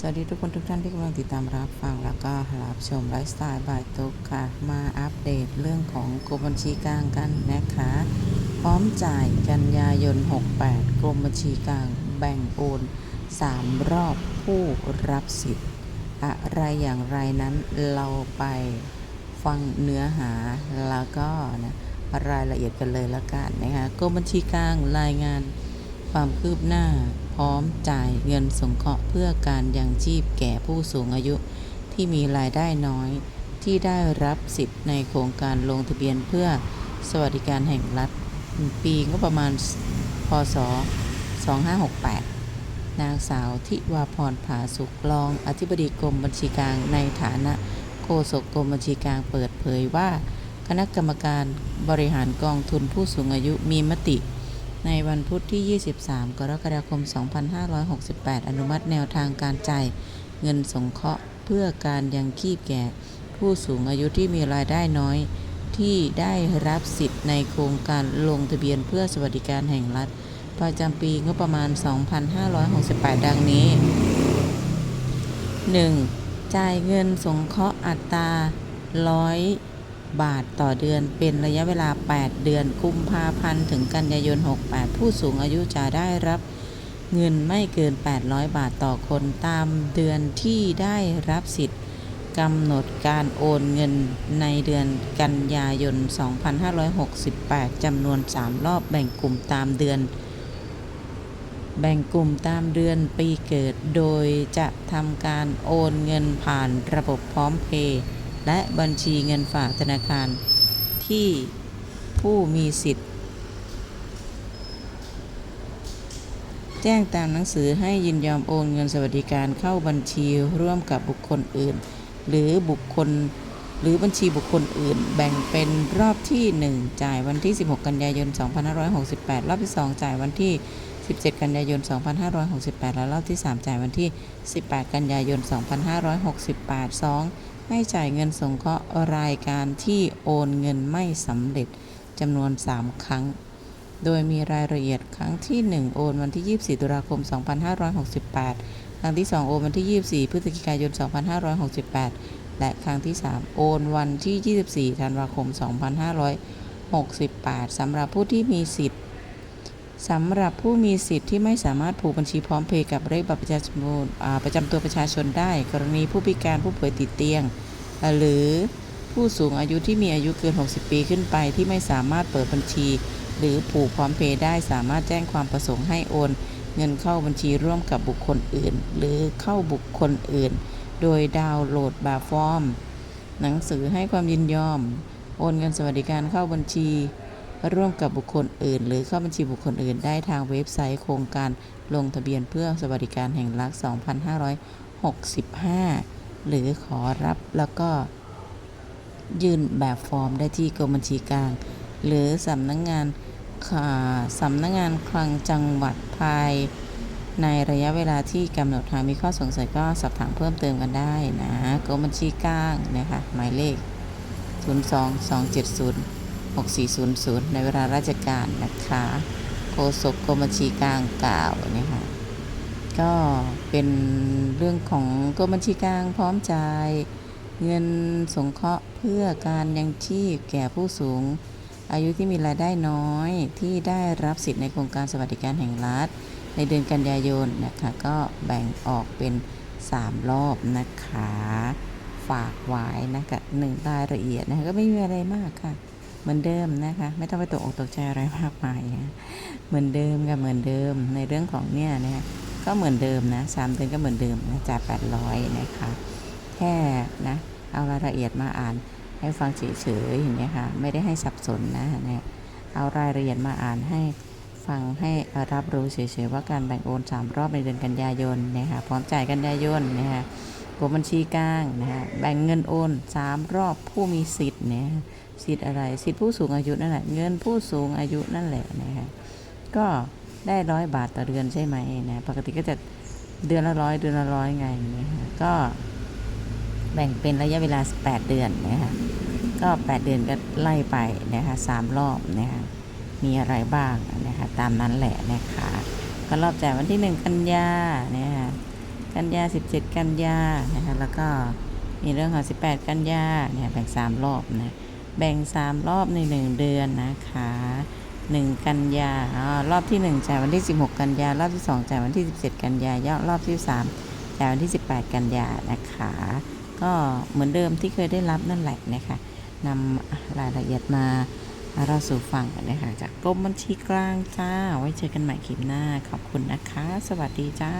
สวัสดีทุกคนทุกท่านที่กำลังติดตามรับฟังแล้วก็รับชมไลฟ์สไตล์บายตุกค่ะ มาอัปเดตเรื่องของกรมบัญชีกลางกันนะคะ พร้อมจ่ายกันยายน 68 กรมบัญชีกลางแบ่งโอน 3 รอบผู้รับสิทธิ์ อะไรอย่างไรนั้นเราไปฟังเนื้อหาแล้วก็นะรายละเอียดกันเลยละกันนะคะกรมบัญชีกลางรายงานความคืบหน้า ร้อมจ่ายเงินสงเคราะห์เพื่อการยังชีพแก่ผู้สูงอายุที่มีรายได้น้อย ที่ได้รับสิทธิ์ในโครงการลงทะเบียนเพื่อสวัสดิการแห่งรัฐ ปีก็ประมาณพศ 2568 นางสาวทิวาพรผาสุกรองอธิบดีกรมบัญชีกลางในฐานะโฆษกกรมบัญชีกลางเปิดเผยว่า คณะกรรมการบริหารกองทุนผู้สูงอายุมีมติ ในวันพุธที่ 23 กรกฎาคม 2568 อนุมัติแนวทางการจ่ายเงินสงเคราะห์เพื่อการยังคีพแก่ ผู้สูงอายุที่มีรายได้น้อย ที่ได้รับสิทธิ์ในโครงการลงทะเบียนเพื่อสวัสดิการแห่งรัฐ ประจำปีงบประมาณ 2568 ดังนี้ 1. จ่ายเงินสงเคราะห์อัตราร้อย บาทต่อเดือนเป็นระยะเวลา 8 เดือนกุมภาพันธ์ถึงกันยายน 68 ผู้สูงอายุจะได้รับเงินไม่เกิน 800 บาทต่อคนตามเดือนที่ได้รับสิทธิ์กำหนดการโอนเงินในเดือนกันยายน 2568 จำนวน 3 รอบแบ่งกลุ่มตามเดือน แบ่งกลุ่มตามเดือนปีเกิด โดยจะทำการโอนเงินผ่านระบบพร้อมเพย์ และบัญชีเงินฝากธนาคาร ที่ผู้มีสิทธิ์ แจ้งตามหนังสือให้ยินยอมโอนเงินสวัสดิการเข้าบัญชีร่วมกับบุคคลอื่น หรือบุคคลหรือบัญชีบุคคลอื่น แบ่งเป็นรอบที่ 1 จ่ายวันที่ 16 กันยายน 2568 รอบที่ 2 จ่ายวันที่ 17 กันยายน 2568 และรอบที่ 3 จ่ายวันที่ 18 กันยายน 2568 2 ให้จ่ายเงินสงเคราะห์รายการที่โอนเงินไม่สำเร็จจำนวน 3 ครั้ง โดยมีรายละเอียดครั้งที่ 1 โอนวันที่ 24 ตุลาคม 2568 ครั้งที่ 2 โอนวันที่ 24 พฤศจิกายน 2568 และครั้งที่ 3 โอนวันที่ 24 ธันวาคม 2568 สำหรับผู้ที่มีสิทธิ์ สำหรับผู้มีสิทธิ์ที่ไม่สามารถผูกบัญชีพร้อมเพย์กับเลขบัตรประชาชนประจำตัวประชาชนได้ กรณีผู้พิการผู้ป่วยติดเตียง หรือผู้สูงอายุที่มีอายุเกิน 60 ปีขึ้นไป ที่ไม่สามารถเปิดบัญชี หรือผูกพร้อมเพย์ได้สามารถแจ้งความประสงค์ให้โอน เงินเข้าบัญชีร่วมกับบุคคลอื่น หรือเข้าบุคคลอื่น โดยดาวน์โหลดแบบฟอร์ม หนังสือให้ความยินยอม โอนเงินสวัสดิการเข้าบัญชี ร่วมกับบุคคลอื่น หรือเข้าบัญชีบุคคลอื่น ได้ทางเว็บไซต์โครงการลงทะเบียนเพื่อสวัสดิการแห่งรัฐ 2565 หรือขอรับแล้วก็ยื่นแบบฟอร์มได้ที่กรมบัญชีกลาง หรือสำนักงงานสำนักงงานคลังจังหวัดภายในระยะเวลาที่กำหนดหากมีข้อสงสัยก็สอบถามเพิ่มเติมกันได้นะกรมบัญชีกลางนะคะหมายเลข 02270 6400 ในเวลาราชการนะคะโฆษกกรมบัญชีกลางกล่าวนะคะก็เป็นเรื่องของกรมบัญชีกลางพร้อมจ่ายเงินสงเคราะห์เพื่อการยังชีพแก่ผู้สูง อายุที่มีรายได้น้อยที่ได้รับสิทธิ์ในโครงการสวัสดิการแห่งรัฐ ในเดือนกันยายนนะคะก็แบ่งออกเป็น 3 รอบนะคะ ฝากไว้นะคะหนึ่งรายละเอียดนะคะก็ไม่มีอะไรมากค่ะ เหมือนเดิมนะคะ ไม่ต้องไปตกอกตกใจอะไรมากมายนะเหมือนเดิมกับเหมือนเดิมในเรื่องของเนี่ยนะคะก็เหมือนเดิมนะสามเดือนก็เหมือนเดิมนะจ่ายแปดร้อยนะคะแค่นะเอารายละเอียดมาอ่านให้ฟังเฉยๆอย่างเงี้ค่ะ ไม่ได้ให้สับสนนะเนี่ยเอารายละเอียดมาอ่านให้ฟังให้รับรู้เฉยๆว่าการแบ่งโอนสามรอบในเดือนกันยายนนะคะพร้อมจ่ายกันยายนนะคะกรมบัญชีกลางนะคะแบ่งเงินโอนสามรอบผู้มีสิทธิ์เนี่ย สิทธิ์อะไร สิทธิ์ผู้สูงอายุนั่นแหละ เงินผู้สูงอายุนั่นแหละนะคะก็ได้ร้อยบาทต่อเดือนใช่ไหมนะปกติก็จะเดือนละร้อยเดือนละร้อยไงนะคะก็แบ่งเป็นระยะเวลา 8 เดือนนะคะก็ 8 เดือนก็ไล่ไปนะคะสามรอบนะคะมีอะไรบ้างนะคะตามนั้นแหละนะคะก็รอบจ่ายวันที่ 1 กันยานะคะกันยา 17 กันยานะคะแล้วก็มีเรื่องของ 18 กันยาเนี่ยแบ่ง 3 รอบนะ แบ่ง 3 รอบใน 1 เดือนนะคะ 1 กันยาอรอบที่ 1จ่ายวันที่ 16 กันยารอบที่ 2จ่ายวันที่ 17 กันยายอดรอบที่ 3จ่ายวันที่ 18 กันยานะคะ ก็เหมือนเดิมที่เคยได้รับนั่นแหละนะคะนำรายละเอียดมาเราสู่ฟังกันนะคะจากกรมบัญชีกลางจ้า ไว้เจอกันใหม่คลิปหน้า ขอบคุณนะคะ สวัสดีจ้า